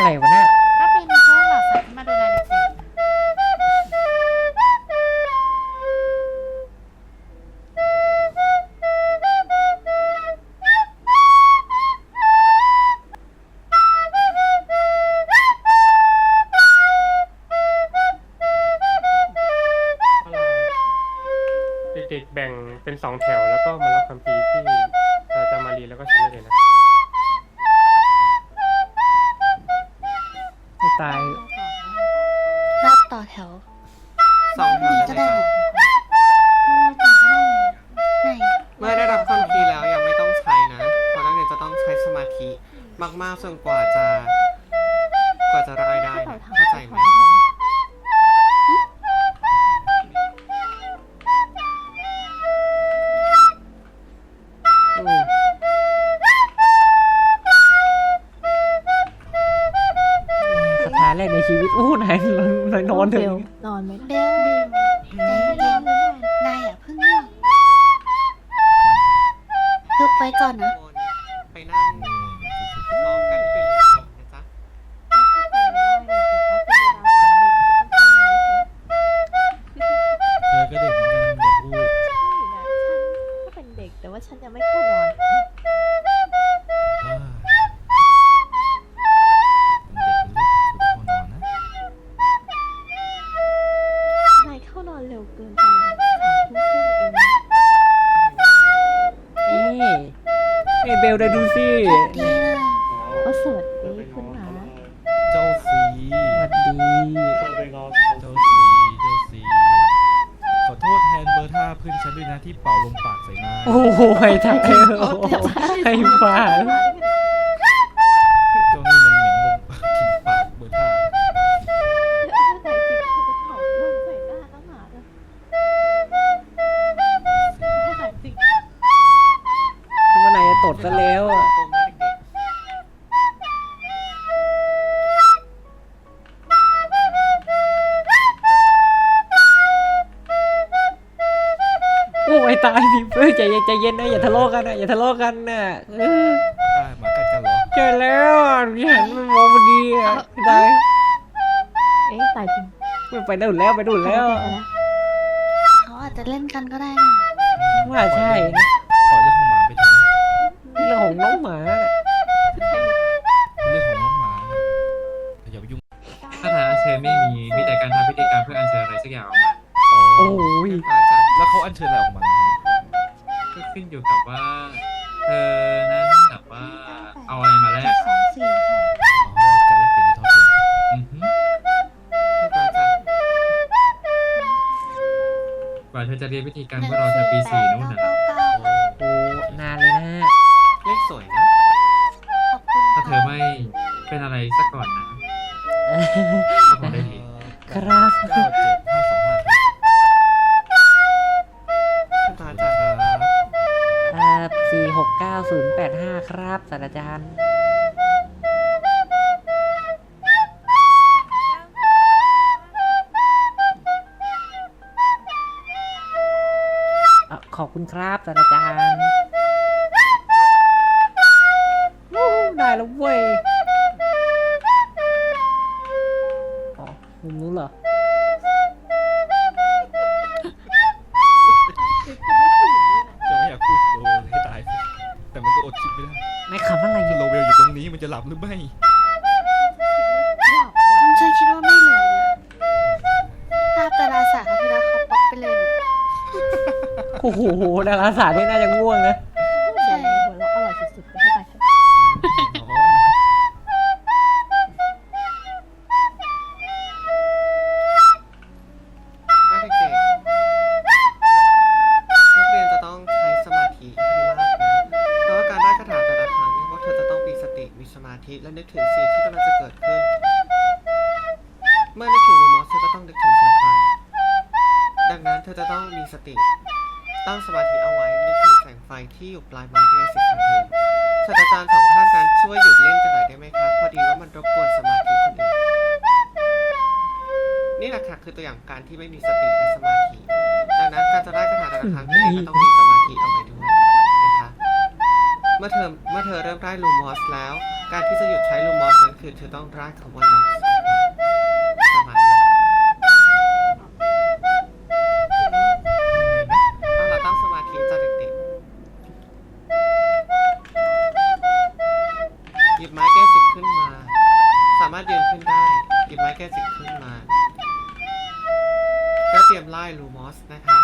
อะไรวะน่ะก็เป็นพวกเหล่าสัตว์ที่มาดูแลเด็กๆเด็กๆแบ่งเป็นสองแถว ไม่ตายรับต่อแถวสองแถวนี่ได้ก็ไหมได้ครับไหนเมื่อได้รับคำพีร์แล้วยังไม่ต้องใช้นะ เพราะนักเรียนจะต้องใช้สมาธิ มากๆจนกว่าจะ กว่าจะรายได้นะเข้าใจไหมอื นายนายนอนเถเบลอะนอนไหมเบลใจเย็นนายอย่าเพิ่งเลือกลุกไว้ก่อนนะไปนั่งพร้อมกันที่เป็นวงกลมนะจ๊ะเธอก็เด็กเหมือนกันอย่าพูดก็เป็นเด็กแต่ว่าฉันยังไม่เข้านอน เข้านอนเร็วเกินไปสามทุ่มครึ่งเองเอ้ยเอ้ยเบลได้ดูสิดีนะโอ้สวัสดีคุณหมาเจ้าสีสวัสดีเจ้าสีเจ้าสีขอโทษแทนเบอร์ท่าเพื่อนฉันด้วยนะที่เป่าลมปากใส่นายโอ้โหไอ้ทักให้โอ้โหให้ฟ้า ซะแล้วอะกลมนะเด็กโอ้ยตายดิเฮ้ยใจเย็นใจเย็นนะอย่าทะเลาะกันนะอย่าทะเลาะกันนะเออตายหมากัดกันเหรอเจอแล้วอะที่หันมามองพอดีอะตายเอ๊ะตายจริงมันไปนู่นแล้วไปนู่นแล้ว เขาอาจจะเล่นกันก็ได้นะว่าใช่นะ ขึ้นอยู่กับว่า เธอนั้นแบบว่าเอาอะไรมาแลกสองสี่ค่ะอ๋อการแลกเปลี่ยนที่เท่าเทียมอือหือพระอาจารย์กว่าเธอจะเรียนพิธีการเพื่อรอเธอปีสี่นู่นน่ะเก้าเก้าโอ้นานเลยนะ เลขสวยนะ ขอบคุณถ้าเธอไม่เป็นอะไรสักก่อนนะ คุณครับศาสตราจารย์วู้ได้แล้วเว้ยอ๋อมุมนู้นเหรอจะไม่อยากพูดถึงโลเวลให้ตาย แต่มันก็อดคิดไม่ได้นายขำอะไรเนี่ยโลเวลอยู่ตรงนี้มันจะหลับหรือไม่ โอ้โหดาราศาสตร์นี่น่าจะง่วงนะ หละค่ะคือตัวอย่างการที่ไม่มีสติและสมาธิ ดังนั้นการจะได้คาถาแต่ละครั้งตัวเองก็ต้องมีสมาธิเอาไว้ด้วยนะคะ เมื่อเธอเมื่อเธอเริ่มไล่ลูมอสแล้ว การที่จะหยุดใช้ลูมอสนั้นคือเธอต้องไล่คำว่าน็ อสนะคะ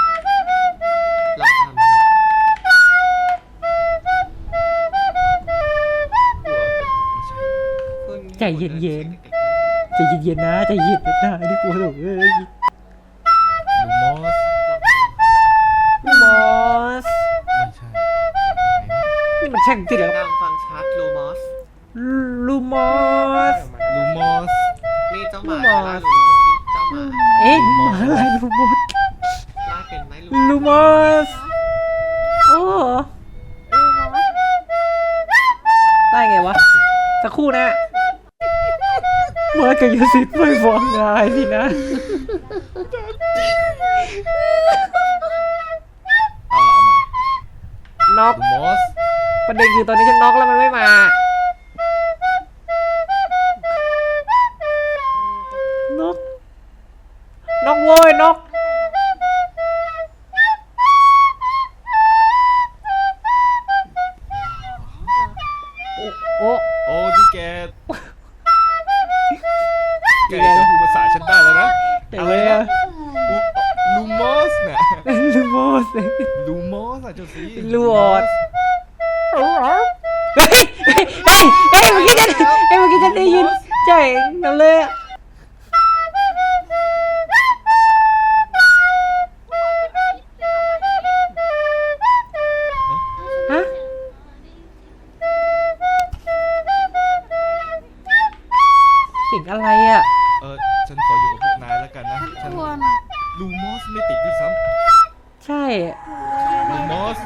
ลองทำดูคุณใจเย็นๆด็กๆใจเย็นๆนะใจเย็นนะนี่กลัวหรอกเอ้ยลูมอสลูมอสไม่ใช่เป็นยังไงวะนี่มันช่างติดเสียแล้งวดังฟังชัดลูมอสลูมอสลูมอสนี่เจ้าหมาลูมอสไล่ลูมอสสิเจ้าหมาเอ๊ะหมาอะไรลูมอสไล่เป็นไหมลูลูมอสโอ้ได้ไงวะ สักครู่นะเมื่อกายสิทธิ์ไม่ฟ้องได้สินะเอาเอาใหม่น็อกลูมอสประเด็นคือตอนนี้ฉันน็อกแล้วมันไม่มา โอ้โอ้ที่แกแกจะพูดภาษาฉันได้แล้วนะแต่เลยอะอุลูมอสเนี่ยลูมอสลูมอสอะเจ้าสีลูออสเฮ้ยเฮ้ยเฮ้ยเฮ้ยเมื่อกี้ฉันเฮ้ยเมื่อกี้ฉันได้ยินใช่นั่นเลยอะ สิ่งอะไรอะ เออฉันขออยู่กับพวกนายแล้วกันนะฉันกลัวน่ะลูมอสไม่ติดด้วยซ้ใช่ำลูมอส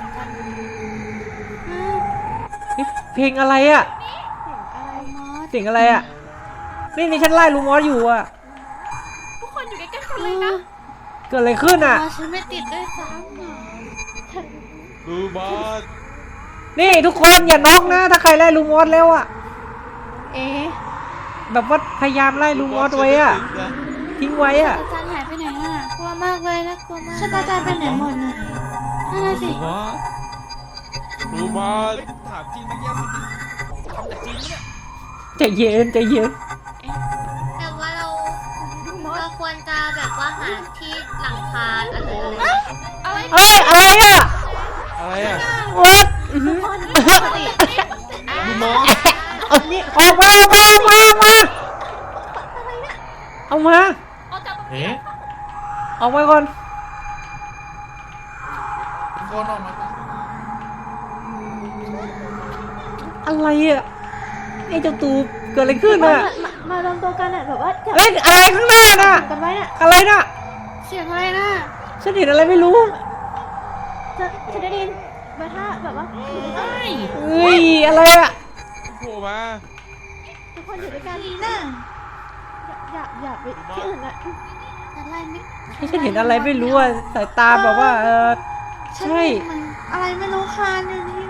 เฮ้ยเพลงอะไรอะ เสียงอะไรอะ นี่นี่ฉันไล่ลูมอสอยู่อะ ทุกคนอยู่ใกล้ๆกันเลยนะเกิดอะไรขึ้นอะมาฉันไม่ติดด้วยซ้ำอะลูมอสนี่ทุกคนอย่าน็อกนะ ถ้าใครไล่ลูมอสแล้วอะ เอ๊ะ แบบว่าพยายามไล่ลูมอสไว้อะทิ้งไว้อะอาจารย์หายไปไหนอะกลัวมากเลยนะกลัวมากชะตาจารย์ไปไหนหมดน่ะนั่นน่ะสิลูมอสลูมอสถามจริงนะเนี่ยมันทำแต่จริงนะเนี่ยใจเย็นใจเย็นแต่ว่าเราเราควรจะแบบว่าหาที่หลังคาอะไรอะไรเอ้ยอะไรอะอะไรอะวัดอื้อหือลูมอส เอานี่ออกมาออกมาออกมาออกมาเอามาเอ๊ะออกมาก่อนคนออกมาอะไรอะไอ้เจ้าตูบเกิดอะไรขึ้นอะมารวมตัวกันอะแบบว่าจับเอ้ยอะไรข้างหน้าน่ะกันไว้น่ะอะไรน่ะเสียงอะไรน่ะฉันเห็นอะไรไม่รู้จะจะได้ยินมาถ้าแบบว่าเฮ้ยอะไรอะโผล่ มา ทุกคนอยู่ด้วยกันนี่น่ะอย่าอย่าไปที่อื่นอะอะไรไม่ให้ฉันเห็นอะไรไม่รู้อะสายตาแบบว่า เออฉันใช่เห็นมันอะไรไม่รู้คานอยู่นี่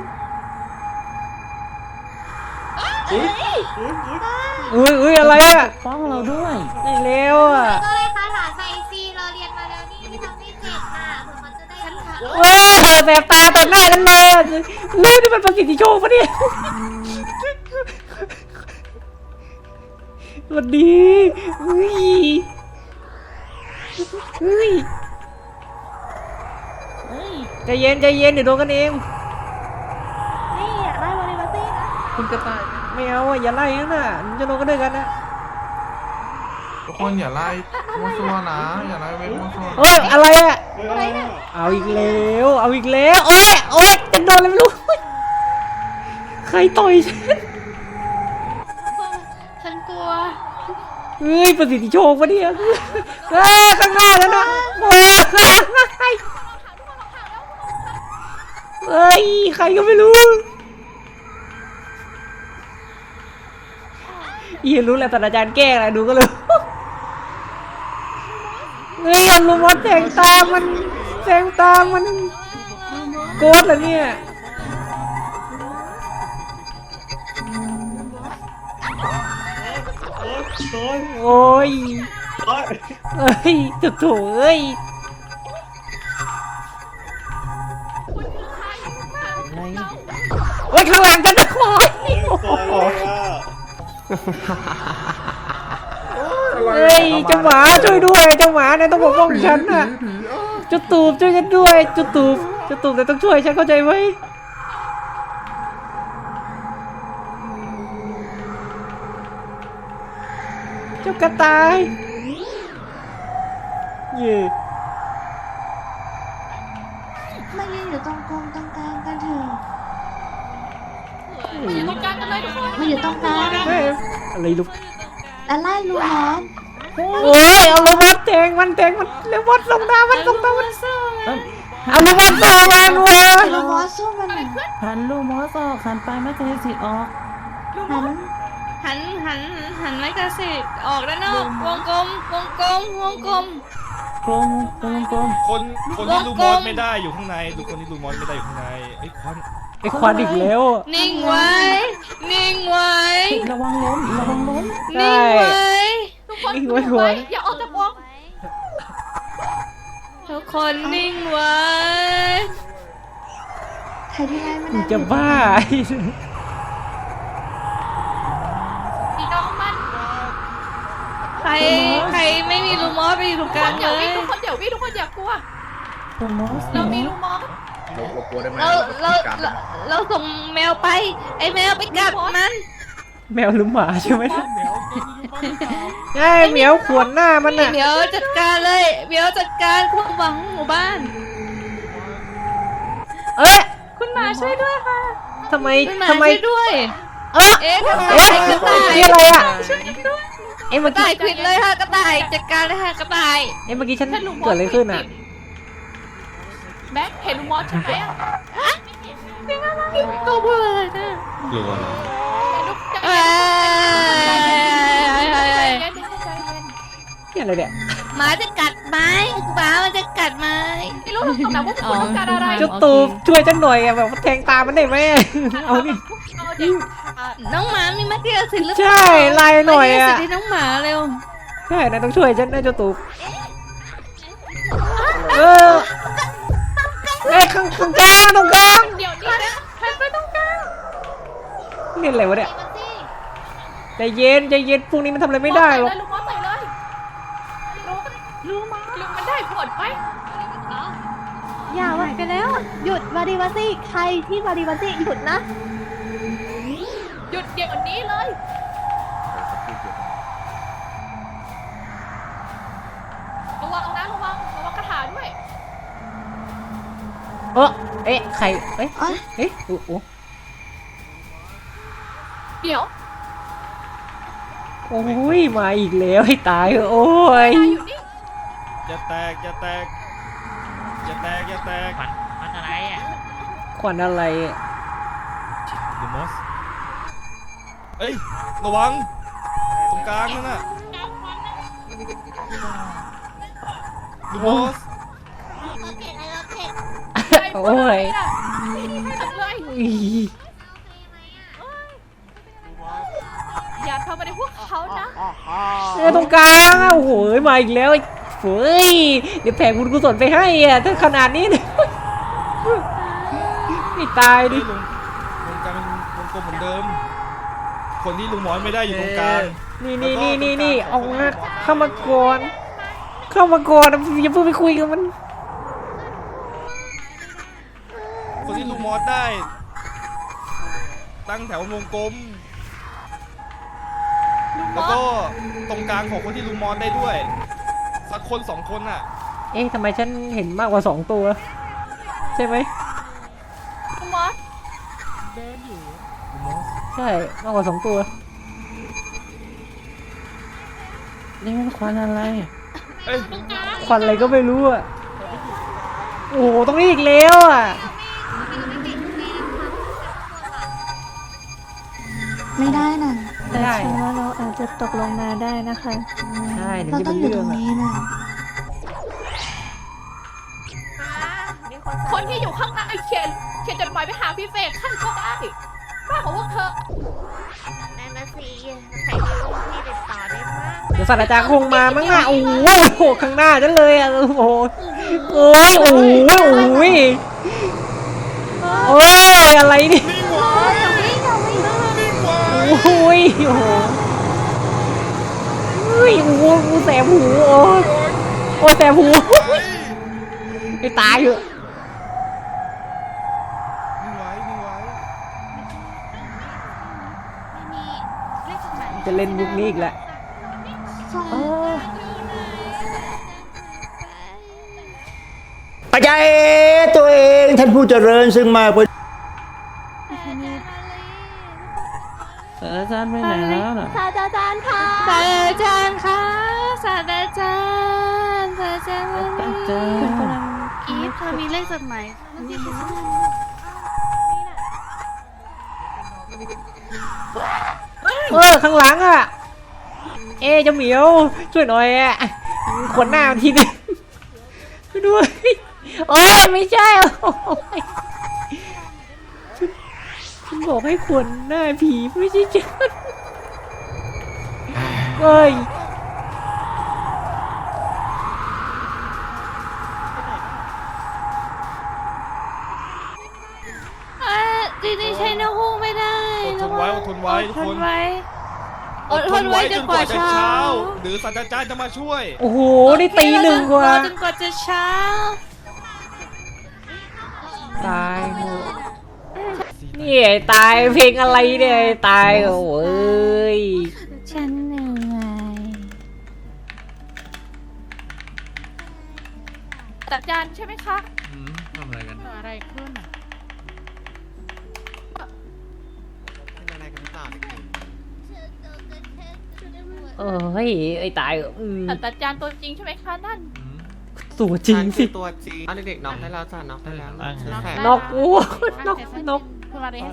อุ้ยอุ้ยอะไรอะป้องเราด้วยนี่เร็วอะก็เลยคาถาไซซีเราเรียนมาแล้วนี่ทำให้เจ็บน่ะเผื่อมันจะได้ฉันถามเว้ยแสบตาต่อหน้านั้นเลยอะเรื่องนี่มันประสิทธิโชคปะเนี่ย สวัสดีเฮ้ยเฮ้ยเฮ้ยใจเย็นใจเย็นเดี๋ยวโดนกันเอง นี่อยากได้วอลเลย์บอลตี้นะคุณกระต่ายไม่เอาอะอย่าไล่นะน่ะมันจะโดนกันด้วยกันนะทุกคนอย่าไล่มั่วซั่วนะ อย่าไล่เว็บมั่วซั่วเฮ้ยอะไรอะอะไรเนี่ยเอาอีกแล้วเอาอีกแล้วโอ๊ยโอ๊ยจะโดนอะไรไม่รู้ใครต่อยฉันฉันกลัว เฮ้ยประสิทธิโชคปะเนี่ยเฮ้ยข้างหน้าแล้วนะโอ้ยเฮ้ยใครก็ไม่รู้อีรู้แหละศาสตราจารย์แก้อะไรดูก็เลยเฮ้ยอันลุมวัดแสงตามันแสงตามัน โกดเหรอเนี่ย โอ้ยเอ้ยจุดถูเอ้ยโอ้ยข้างหลังจะตะโกนเฮ้ยเจ้าหมาช่วยด้วยเจ้าหมาเนี่ยต้องปกป้องฉันน่ะจุดตูบช่วยฉันด้วยจุดตูบจุดตูบแต่ต้องช่วยฉันเข้าใจไหม กระต่ายเย่มายืนอยู่ตรงกลมตรงกลางกันเถอะมาอยู่ตรงกลางกันเลยทุกคนมาอยู่ตรงกลางเฮ้ยอะไรลูกแล้วไล่ลูมอสโอ้ยเอาลูกบอลแทงมันแทงมันเร็วบอลลงดามันลงดามันเอาลูกบอลต่อมันเว้ยลูมอสสู้มันหน่อยหันลูกมอสออกหันไปไม่เคยสิออกหัน หันหันหันไม้กระสิบออกด้านนอกวงกลมวงกลมวงกลม กลมกลมกลมคนคนที่ลูมอสไม่ได้อยู่ข้างในดูคนที่ลูมอสไม่ได้อยู่ข้างในไอ้ยควันไอ้ควันอีกแล้ว นิ่งไว้ นิ่งไว้ ระวังล้มระวังล้มนิ่งไว้ ทุกคนนิ่งไว้ก่อนอย่าออกจากวงทุกคนนิ่งไว้ ใครที่ไล่ไม่มึได้งจะบ้า รใครไม่มีลูมอสไปอยู่ตรงทุกกคลางนอเลย่ายวิ่งทุกคนอย่าวิ่งทุกคนอย่ากลัว ลูกมอสเรามีลูกมอสเราเราเราเราส่งแมวไป ไอ้แมวไปกัดมัน แมวหรือหมาใช่ไหมใช่เหมียวขวนหน้ามันน่ะเดี๋ยวจัดการเลยเดี๋ยวจัดการความหวังของหมู่บ้าน เอ๊ะคุณหมาช่วยด้วยค่ะทำไมคุณหมาทำไมช่วยด้วย เอ๊ะเอ๊ะกระต่าเอ๊ะยกระต่ายนี่อะไรอะช่วยด้วย เอ๊ะกเมื่อระต่ากี้ยควิดเลยค่ะกระต่ายจัดการเลยค่ะกระต่าย เอ๊ะเมื่อกี้ฉันเกิดอะไรขึ้นอะแบ็คเห็นลูกมอสใช่ไหมอะก็พูดอะไรนะกลัวเหรอลูกใจเอ้ยเย็นใจเย็นนี่อะไรเนี่ยหมาจะกัดไหมหมามันจะกัดไหมไม่รู้แต่ว่าพวกคุณต้องการอะไรจุดตูบช่วยฉันหน่อยอะแบบแทงตามันได้ไหมเอานี่เอาเด็กอะ น้องหมามีมัตเตอร์สินหรือเปใช่ล่าไล่หน่อยมัตเตอะร์สินให้น้องหมาเร็วใช่นายต้องช่วยฉันนะเจ้าตูบเออเอ้ยข้างข้างกลางตรงกลางเดี๋ยวนี้นะใครไปต้องการนี่อะไรวะเนี่ยใจเย็นใจเย็นพวกนี้มันทำอะไรไม่ได้หรอกลูกมอสใส่เลยลูกลูกมาลูกมันได้ผลไหมอย่าไหวไปแล้ว หยุดวาดีวาซี่ใครที่วาดีวาซี่หยุดนะ หยุดเดี๋ยวนี้เลย ระวังนะระวังระวังกระถาด้วย เออเอ๊ะใครเอ๊ะเอ้ยเอ๊ะโอ้โหเดี๋ยวโอ้ยมาอีกแล้วให้ตายเถอะโอ้ย นายอยู่นี่จะแตกจะแตกจะแตกจะแตกมันอะไรอะ ควันอะไรอะลูมอส เอ้ย ระวัง ตรงกลางนั่นน่ะลูมอสโอ้ยทำเลยอีอย่าทำอะไรพวกเขานะเอ้ยตรงกลางอะโอ้โหมาอีกแล้วไอ้เฮ้ยเดี๋ยวแผ่บุญกุศลไปให้อะถ้าขนาดนี้เนี่ยไม่ตายดิเฮ้ยลงลงกลางเป็นวงกลมเหมือนเดิม คนที่ลูมอสไม่ได้อยู่ตรงกลาง นี่นี่นี่นี่นี่เอามาเข้ามาก่อน เข้ามาก่อนอย่าเพิ่งไปคุยกับมัน คนที่ลูมอสได้ ตั้งแถววงกลม แล้วก็ตรงกลางของคนที่ลูมอสได้ด้วย สักคนสองคนอะ เอ๊ะทำไมฉันเห็นมากกว่าสองตัว ใช่ไหม ลูกมอส ใช่มากกว่าสองตัว นี่มันควันอะไรเอ้ยควันอะไรก็ไม่รู้อะ โอ้โหตรงนี้อีกแล้วอะ ไม่ได้นะไม่ได้ ฉันว่าเราอาจจะตกลงมาได้นะคะ ใช่เดี๋ยวเราจะต้เป็องนอยู่เรื่ตอรงงอะนี้นะคนที่อยู่ข้างในเขียนเขียนจดหมายไปหาพี่เฟกท่านก็ได้บ้า ของพวกเธอนั่นนะสิใครมีลูกพี่ติดต่อได้ไหมดี๋ยวศาสตราจารย์คงมามั้งน่ะโอ้โหข้างหน้าฉันเลยอะโอ้โหโอ้ยโอ้ยโอ้ยโอ้ยอะไรเนี่ยโอ้ยโอ้โหเฮ้ยโอ้โหกูแสบหูโอ้ยโอ้ยแสบหูไอ้ตายเหอะ จดหมายจะเล่นมุกนี้อีกแล้วเออปัจจัยตัวเองท่านผู้เจริญซึ่งมากกว่าศาสตราจารย์ไปไหนแล้วน่ะศาสตราจารย์ค่ะศาสตราจารย์คะศาสตราจารย์ศาสตราจารย์มาอานี่จารย์อีฟเธอมีเลขจดหมาย เออข้างหลังอะ เอ๊จะเหมียว ช่วยหน่อยอะขนหน้าทีนึงช่วยด้วยโอ้ยไม่ใช่โอ้ยฉันฉันบอกให้ขนหน้าผีไม่ใช่ฉันเอ้ย ทนไว้อดทุกทคนนไว้อดทนไว้จนกว่าเช้า หรือศาสตราจารย์จะมาช่วย โอ้โหได้ตีหนึ่งกว่า รอจนกว่าจะเช้า ตายเถอะนี่ไอ้ตายเพลงอะไรเนี่ยไอ้ตายโอ้ยฉันเหนื่อยตัดจานใช่ไหมคะ เอ้ยไอ้ตายอืมตัดจานตัวจริงใช่ไหมคะนั่นอืมตัวๆจริงฉันสิคือตัวจริงเอาเด็กๆน็อกได้แล้วจ้ะน็อกได้แล้วอะชื่อแฝดนกโอ้นกนก คุณมาเรียน